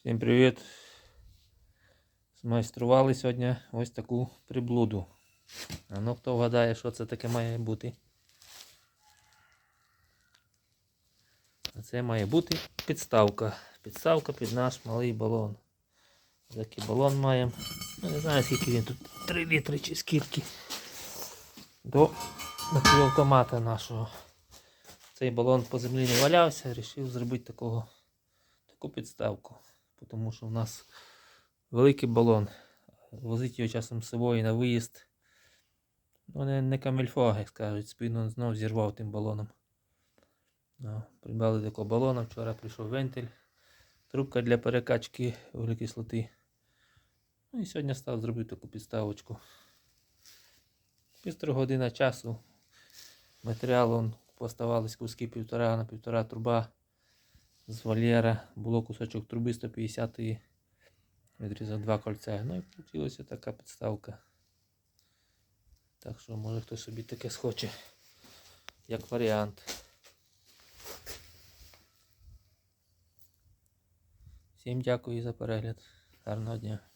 Всім привіт! Змайстрували сьогодні ось таку приблуду. А ну хто вгадає, що це таке має бути? А це має бути підставка. Підставка під наш малий балон. Такий балон маємо. Ну, не знаю скільки він тут 3 літри чи скільки. До напівавтомата нашого. Цей балон по землі не валявся, вирішив зробити такого, таку підставку. Тому що в нас великий балон. Возити його часом з собою на виїзд. Ну, не, не камельфо, як скажуть, спину знов зірвав тим балоном. Ну, придбали такого балона, вчора прийшов вентиль, трубка для перекачки вуглекислоти. Ну і сьогодні став зробити таку підставочку. Півтора година часу. Матеріал он, поставались куски півтора на півтора труба з вольєра. Було кусочок труби 150 і відрізав два кольця. Ну і вийшла така підставка. Так що може хтось собі таке схоче, як варіант. Всім дякую за перегляд. Гарного дня.